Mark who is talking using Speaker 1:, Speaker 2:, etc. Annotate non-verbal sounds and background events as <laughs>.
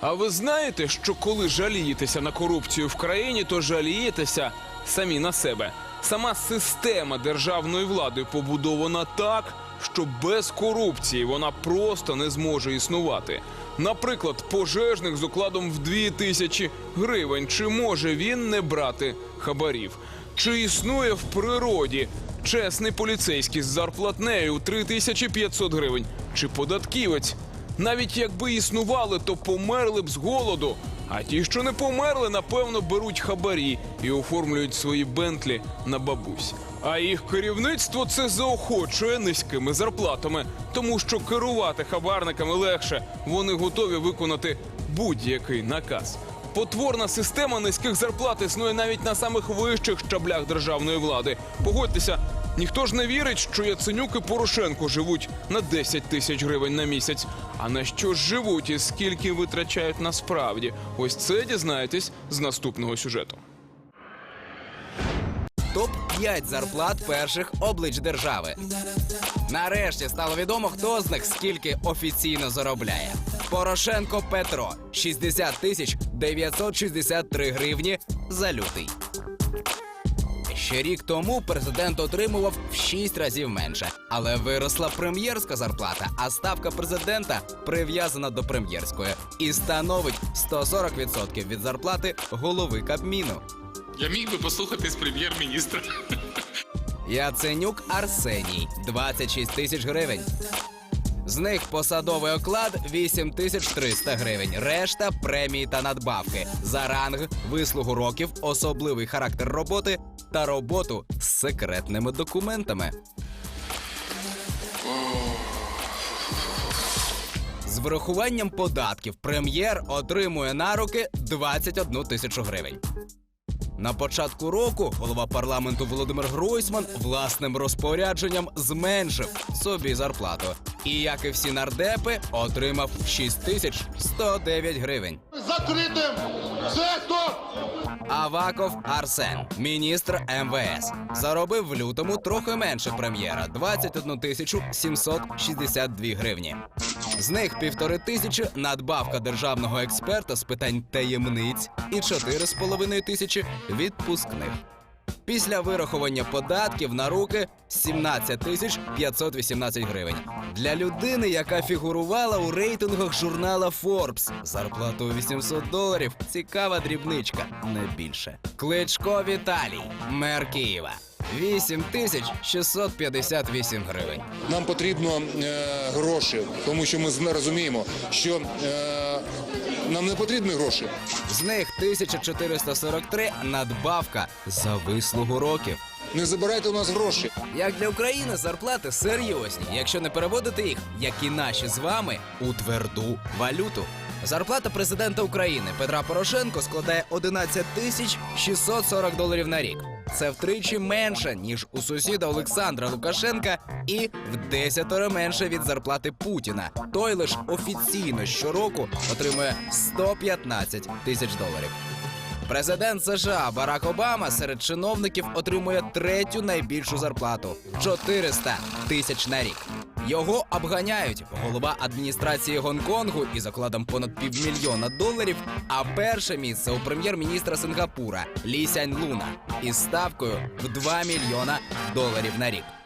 Speaker 1: А ви знаєте, що коли жалієтеся на корупцію в країні, то жалієтеся самі на себе. Сама система державної влади побудована так, що без корупції вона просто не зможе існувати. Наприклад, пожежник з окладом в 2 тисячі гривень. Чи може він не брати хабарів? Чи існує в природі чесний поліцейський з зарплатнею 3500 гривень? Чи податківець? Навіть якби існували, то померли б з голоду. А ті, що не померли, напевно, беруть хабарі і оформлюють свої бентлі на бабусь. А їх керівництво це заохочує низькими зарплатами, тому що керувати хабарниками легше. Вони готові виконати будь-який наказ. Потворна система низьких зарплат існує навіть на самих вищих щаблях державної влади. Погодьтеся, ніхто ж не вірить, що Яценюк і Порошенко живуть на 10 тисяч гривень на місяць. А на що ж живуть і скільки витрачають насправді? Ось це дізнаєтесь з наступного сюжету.
Speaker 2: Топ 5 зарплат перших облич держави. Нарешті стало відомо, хто з них скільки офіційно заробляє. Порошенко Петро 60 тисяч 963 гривні за лютий. Ще рік тому президент отримував в 6 разів менше, але виросла прем'єрська зарплата, а ставка президента прив'язана до прем'єрської і становить 140% від зарплати голови Кабміну.
Speaker 3: Я міг би послухати з прем'єр-міністра. <laughs>
Speaker 2: Яценюк Арсеній 26 тисяч гривень. З них посадовий оклад 8 тисяч 300 гривень. Решта премії та надбавки за ранг, вислугу років, особливий характер роботи та роботу з секретними документами. З врахуванням податків прем'єр отримує на руки 21 тисячу гривень. На початку року голова парламенту Володимир Гройсман власним розпорядженням зменшив собі зарплату. І як і всі нардепи, отримав 6109 гривень.
Speaker 4: закритим сектор.
Speaker 2: Аваков Арсен, міністр МВС, заробив в лютому трохи менше прем'єра 21 тисячу 762 гривні. З них півтори тисячі надбавка державного експерта з питань таємниць і 4,5 тисячі відпускних. Після вирахування податків на руки 17 тисяч 518 гривень. Для людини, яка фігурувала у рейтингах журнала Forbes, зарплату у 800 доларів. Цікава дрібничка, не більше. Кличко Віталій, мер Києва. 8 тисяч 658 гривень.
Speaker 5: Нам потрібно е, гроші, тому що ми розуміємо, що е, нам не потрібні гроші.
Speaker 2: З них 1443 надбавка за вислугу років.
Speaker 5: Не забирайте у нас гроші.
Speaker 2: Як для України зарплати серйозні, якщо не переводити їх, як і наші з вами, у тверду валюту. Зарплата президента України Петра Порошенко складає 11 тисяч 640 доларів на рік. Це втричі менше, ніж у сусіда Олександра Лукашенка, і в десятеро менше від зарплати Путіна. Той лиш офіційно щороку отримує 115 тисяч доларів. Президент США Барак Обама серед чиновників отримує третю найбільшу зарплату 400 тисяч на рік. Його обганяють голова адміністрації Гонконгу із окладом понад півмільйона доларів. А перше місце у прем'єр-міністра Сингапура Лісянь Луна із ставкою в 2 мільйона доларів на рік.